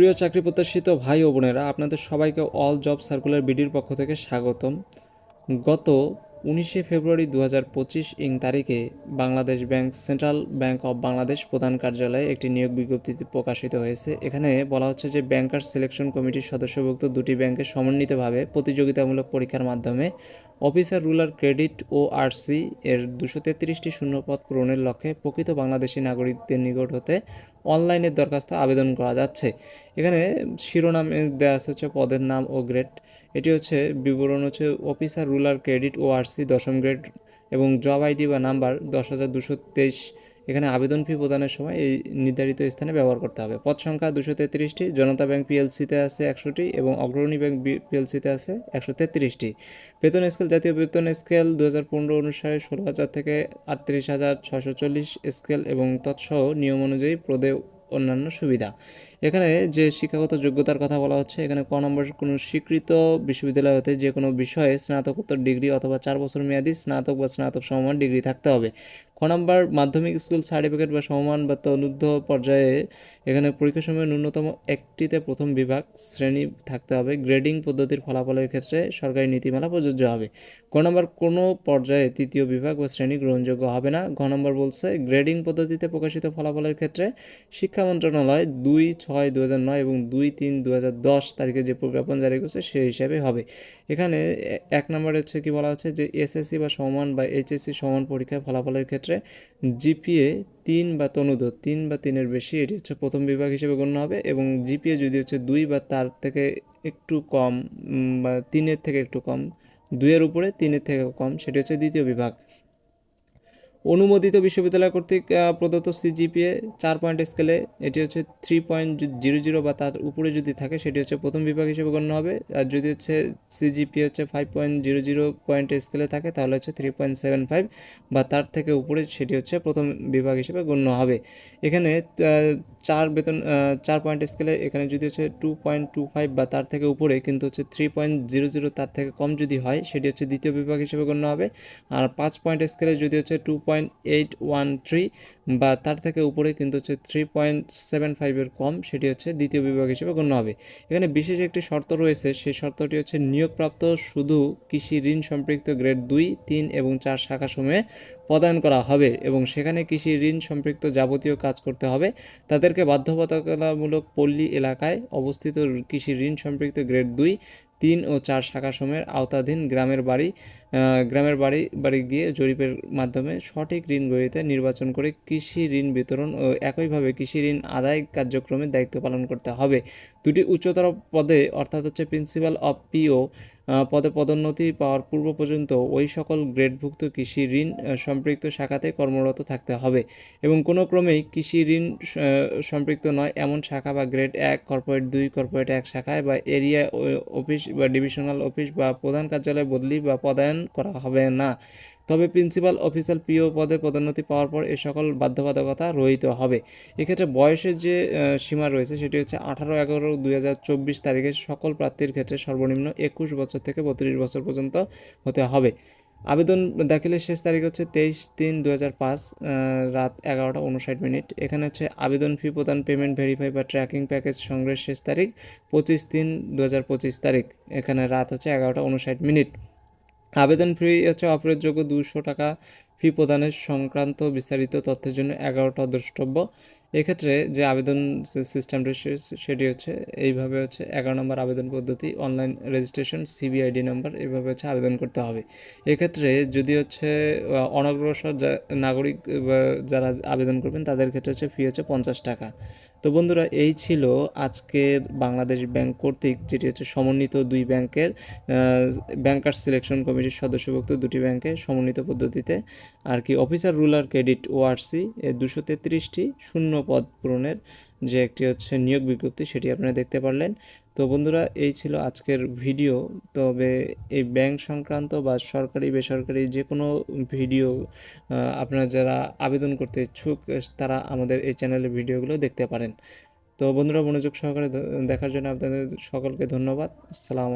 প্রিয় চাকরি প্রত্যাশিত ভাই ও বোনেরা, আপনাদের সবাইকে অল জব সার্কুলার বিডির পক্ষ থেকে স্বাগতম। গত উনিশে ফেব্রুয়ারি দু হাজার পঁচিশ ইং তারিখে Bangladesh bank, central bank of Bangladesh প্রধান কার্যালয়ে একটি নিয়োগ বিজ্ঞপ্তি প্রকাশিত হয়েছে। এখানে বলা হচ্ছে যে ব্যাংকার সিলেকশন কমিটির সদস্যভুক্ত দুটি ব্যাংকের সমন্বিতভাবে প্রতিযোগিতামূলক পরীক্ষার মাধ্যমে অফিসার রুলার ক্রেডিট ও আরসি এর দুশো তেত্রিশটি শূন্যপদ পূরণের লক্ষ্যে প্রকৃত বাংলাদেশি নাগরিকদের নিকট হতে অনলাইনের দরখাস্ত আবেদন করা যাচ্ছে। এখানে শিরোনামে দেওয়া আছে হচ্ছে পদের নাম ও গ্রেড। এটি হচ্ছে বিবরণ হচ্ছে অফিসার রুলার ক্রেডিট ও আরসি দশম গ্রেড এবং জব আইডি বা নাম্বার দশ হাজার দুশো তেইশ এখানে আবেদন ফি প্রদানের সময় এই নির্ধারিত স্থানে ব্যবহার করতে হবে। পদ সংখ্যা দুশো তেত্রিশটি, জনতা ব্যাংক পিএলসিতে আছে একশোটি এবং অগ্রণী ব্যাংক পিএলসিতে আছে একশো তেত্রিশটি। বেতন স্কেল জাতীয় বেতন স্কেল দু হাজার পনেরো অনুসারে ষোলো হাজার থেকে আটত্রিশ হাজার ছশো চল্লিশ স্কেল এবং তৎসহ নিয়ম অনুযায়ী প্রদে অন্যান্য সুবিধা। এখানে যে শিক্ষাগত যোগ্যতার কথা বলা হচ্ছে, এখানে ক নম্বর কোনো স্বীকৃত বিশ্ববিদ্যালয় হতে যে কোনো বিষয়ে স্নাতকোত্তর ডিগ্রি অথবা চার বছর মেয়াদী স্নাতক বা স্নাতক সমমান ডিগ্রি থাকতে হবে। ক নম্বর, মাধ্যমিক স্কুল সার্টিফিকেট বা সমমান বা তনুদ্ধ পর্যায়ে এখানে পরীক্ষা সময় ন্যূনতম একটিতে প্রথম বিভাগ শ্রেণি থাকতে হবে। গ্রেডিং পদ্ধতির ফলাফলের ক্ষেত্রে সরকারি নীতিমালা প্রযোজ্য হবে। ক নম্বর, কোনো পর্যায়ে তৃতীয় বিভাগ বা শ্রেণি গ্রহণযোগ্য হবে না। ঘ নম্বর বলছে, গ্রেডিং পদ্ধতিতে প্রকাশিত ফলাফলের ক্ষেত্রে শিক্ষা মন্ত্রণালয় দুই ছয় দু নয় এবং দুই তিন দু হাজার দশ তারিখে যে প্রজ্ঞাপন জারি করছে সেই হিসাবে হবে। এখানে এক নম্বরে হচ্ছে কি বলা হচ্ছে যে এসএসসি বা সমান বা এইচএসসি সমান পরীক্ষায় ফলাফলের ক্ষেত্রে জিপিএ তিন বা তনুদ তিন বা তিনের বেশি, এটি হচ্ছে প্রথম বিভাগ হিসেবে গণ্য হবে এবং জিপিএ যদি হচ্ছে দুই বা তার থেকে একটু কম বা তিনের থেকে একটু কম, দুইয়ের উপরে তিনের থেকে কম, সেটি হচ্ছে দ্বিতীয় বিভাগ। অনুমোদিত বিশ্ববিদ্যালয় কর্তৃক প্রদত্ত সিজিপিএ চার পয়েন্ট স্কেলে এটি হচ্ছে থ্রি পয়েন্ট জিরো জিরো বা তার উপরে যদি থাকে সেটি হচ্ছে প্রথম বিভাগ হিসেবে গণ্য হবে। আর যদি হচ্ছে সিজিপিএ হচ্ছে five point zero zero point স্কেলে থাকে তাহলে হচ্ছে থ্রি পয়েন্ট সেভেন ফাইভ বা তার থেকে উপরে সেটি হচ্ছে প্রথম বিভাগ হিসেবে গণ্য হবে। এখানে চার বেতন চার পয়েন্ট স্কেলে এখানে যদি হচ্ছে টু পয়েন্ট টু ফাইভ বা তার থেকে উপরে কিন্তু হচ্ছে থ্রি পয়েন্ট জিরো জিরো তার থেকে কম যদি হয় সেটি হচ্ছে দ্বিতীয় বিভাগ হিসেবে গণ্য হবে। আর পাঁচ পয়েন্ট স্কেলে যদি হচ্ছে two point eight one three বা তার থেকে উপরে কিন্তু হচ্ছে থ্রি পয়েন্ট সেভেন ফাইভের কম, সেটি হচ্ছে দ্বিতীয় বিভাগ হিসেবে গণ্য হবে। এখানে বিশেষ একটি শর্ত রয়েছে, সেই শর্তটি হচ্ছে নিয়োগপ্রাপ্ত শুধু কৃষি ঋণ সম্পৃক্ত গ্রেড দুই, তিন এবং চার শাখা সময়ে প্রদান করা হবে এবং সেখানে কৃষি ঋণ সম্পৃক্ত যাবতীয় কাজ করতে হবে। তাদেরকে বাধ্যবাধকতামূলক পল্লী এলাকায় অবস্থিত কৃষি ঋণ সম্পৃক্ত গ্রেড দুই, তিন ও চার শাখা সময়ের আওতাধীন গ্রামের বাড়ি গ্রামের বাড়ি বাড়ি গিয়ে জরিপের মাধ্যমে সঠিক ঋণ গ্রহীতা নির্বাচন করে কৃষি ঋণ বিতরণ ও একইভাবে কৃষি ঋণ আদায় কার্যক্রমের দায়িত্ব পালন করতে হবে। দুটি উচ্চতর পদে, অর্থাৎ হচ্ছে প্রিন্সিপাল অফ পিও পদে পদোন্নতি পাওয়ার পূর্ব পর্যন্ত ওই সকল গ্রেডভুক্ত কৃষি ঋণ সম্পৃক্ত শাখাতে কর্মরত থাকতে হবে এবং কোনো ক্রমেই কৃষি ঋণ সম্পৃক্ত নয়। এমন শাখা বা গ্রেড এক, কর্পোরেট দুই, কর্পোরেট এক শাখায় বা এরিয়া অফিস বা ডিভিশনাল অফিস বা প্রধান কার্যালয় বদলি বা পদায়ন করা হবে না। তবে প্রিন্সিপাল অফিসার পিও পদে পদোন্নতি পাওয়ার পর এ সকল বাধ্যবাধকতা রহিত হবে। এক্ষেত্রে বয়সের যে সীমা রয়েছে সেটি হচ্ছে আঠারো, এগারো, দুই হাজার চব্বিশ তারিখে সকল প্রার্থীর ক্ষেত্রে সর্বনিম্ন একুশ বছর থেকে বত্রিশ বছর পর্যন্ত হতে হবে। আবেদন দাখিলের শেষ তারিখ হচ্ছে তেইশ তিন দু হাজার পাঁচ রাত এগারোটা উনষাট মিনিট। এখানে হচ্ছে আবেদন ফি প্রদান, পেমেন্ট ভেরিফাই বা ট্র্যাকিং প্যাকেজ সংগ্রহের শেষ তারিখ পঁচিশ তিন দু তারিখ। এখানে রাত হচ্ছে এগারোটা উনষাট মিনিট। আবেদন ফি হচ্ছে অপ্রয়োগযোগ্য দুশো টাকা ফি প্রদানের সংক্রান্ত বিস্তারিত তথ্যের জন্য এগারোটা দ্রষ্টব্য। এক্ষেত্রে যে আবেদন সিস্টেমটি সেটি হচ্ছে এইভাবে হচ্ছে এগারো নম্বর আবেদন পদ্ধতি, অনলাইন রেজিস্ট্রেশন সিবিআইডি নাম্বার এইভাবে হচ্ছে আবেদন করতে হবে। এক্ষেত্রে যদি হচ্ছে অনগ্রসর নাগরিক যারা আবেদন করবেন, তাদের ক্ষেত্রে হচ্ছে ফি হচ্ছে পঞ্চাশ টাকা। তো বন্ধুরা, এই ছিল আজকের বাংলাদেশ ব্যাংক কর্তৃক, যেটি হচ্ছে সমন্বিত দুই ব্যাংকের ব্যাংকার সিলেকশন কমিটির সদস্যভুক্ত দুটি ব্যাংকে সমন্বিত পদ্ধতিতে। আর কি অফিসার, রুলার ক্রেডিট ওআরসি এর দুশো তেত্রিশটি শূন্য পদ পূরণের যে একটি হচ্ছে নিয়োগ বিজ্ঞপ্তি, সেটি আপনারা দেখতে পারলেন। তো বন্ধুরা, এই ছিল আজকের ভিডিও। তবে এই ব্যাংক সংক্রান্ত বা সরকারি, বেসরকারি যে কোনো ভিডিও আপনারা যারা আবেদন করতে ইচ্ছুক তারা আমাদের এই চ্যানেলের ভিডিওগুলো দেখতে পারেন। তো বন্ধুরা, মনোযোগ সহকারে দেখার জন্য আপনাদের সকলকে ধন্যবাদ। আলাইকুম।